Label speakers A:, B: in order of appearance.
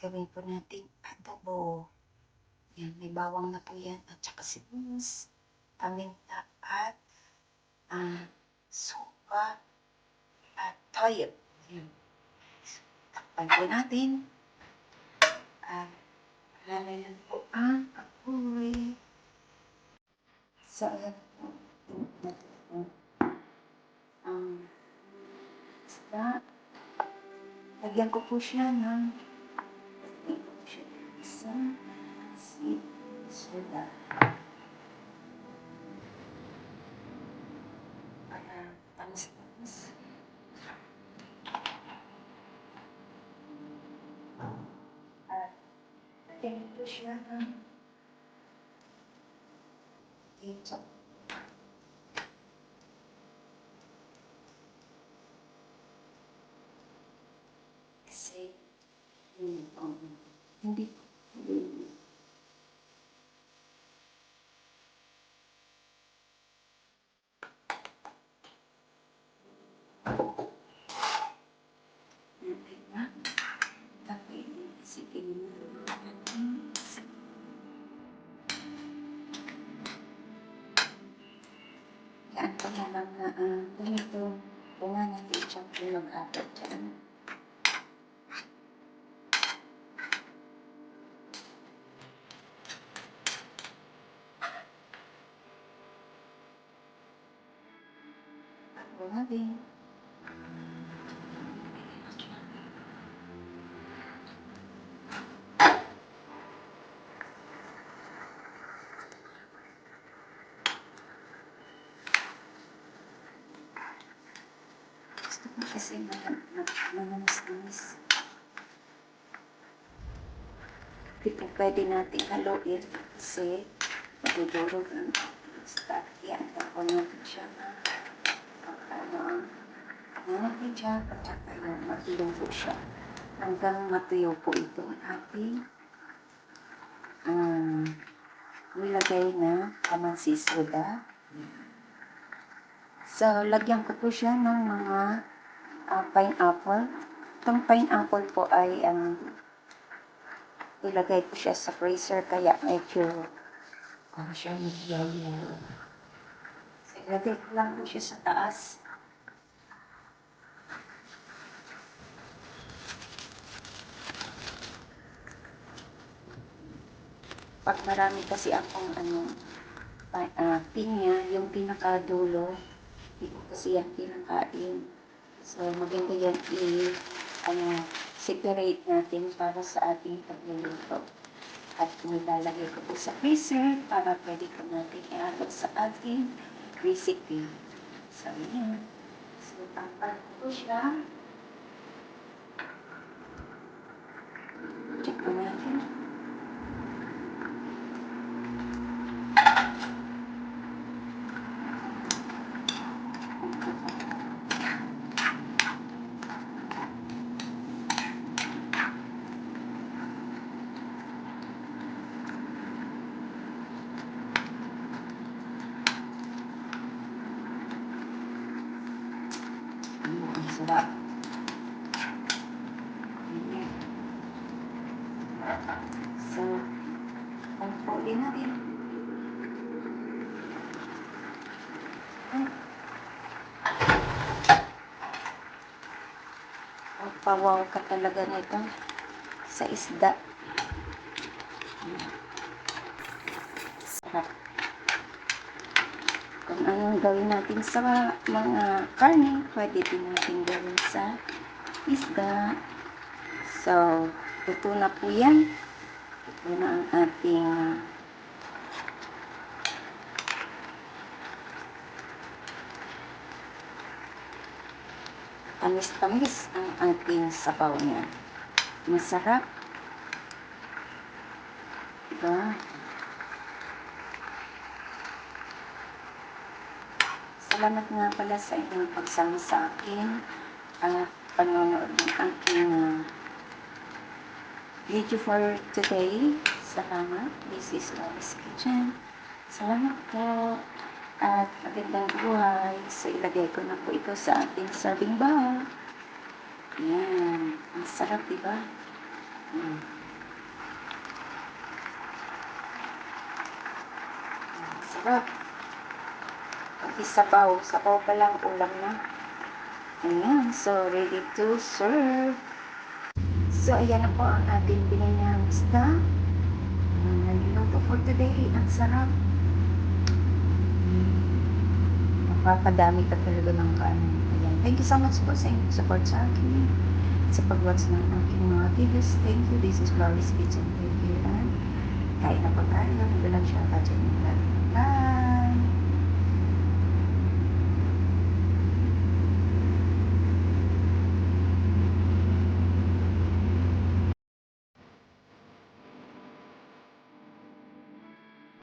A: Gawin po natin adobo. Yan, may bawang na po yan. At saka sibuyas, paminta, at ah, suka, at toyo. Yan. Takpan po natin. At lalayan po ang apoy. So, ayan po. Natin po ang isda. Lagyan ko po siya ng lagyan ko siya ng ketchup. Kasi, hmm, um, hindi, hindi, pinag-atot dyan. Ako na din. Gusto ko kasi na, na, manamis-namis. Hindi po pwede natin haluin kasi madudurog ang isda. Yan, ako natin siya na ano, ano natin siya at saka yung matulubo siya. Hanggang matuyo po ito ating um, nilagay na kamansi soda. So, lagyan ko po siya ng mga ah, pineapple. Itong pineapple po ay ang ilagay ko siya sa freezer kaya medyo ano siya nagyayaw. Ilagay ko lang po siya sa taas. Pag marami kasi akong ano, pa, ah, pinya, yung pinakadulo, hindi ko kasi yan kinakain. So, maganda yan i, ano, separate natin para sa ating pagluluto. At nilalagay ko po sa freezer para pwede ko natin i-ano sa ating recipe. So, yan. So, tapal ko siya. Check ko natin. Ang sarap. Ayan. So, ang puli natin. Ay. Magpawaw ka talaga nito sa isda. Sarap. Kung anong gawin natin sa mga karne, pwede din natin gawin sa isda. So, luto na po yan. Ito na ang ating tamis-tamis ang ating sabaw niya. Masarap. Diba? Salamat nga pala sa inyong pagsama sa akin at panonood ng aking ah, video for today. Salamat. This is Lois Kitchen. Salamat po. At magandang buhay. So, ilagay ko na po ito sa ating serving bowl. Yan. Ang sarap, diba? Mm. Sarap. Pati sabaw. Sabaw pa lang ulam na. Ayan. So, ready to serve. So, ayan na po ang ating binayang isda. Ang niluto for today. Ang sarap. Napakadami ka talaga ng kanin. Ayan. Thank you so much po sa inyong support sa akin. Sa pag-watch ng aking mga videos. Thank you. This is Maurice Kitchen Review. And kain na po tayo. Nagdalang siya. Bye.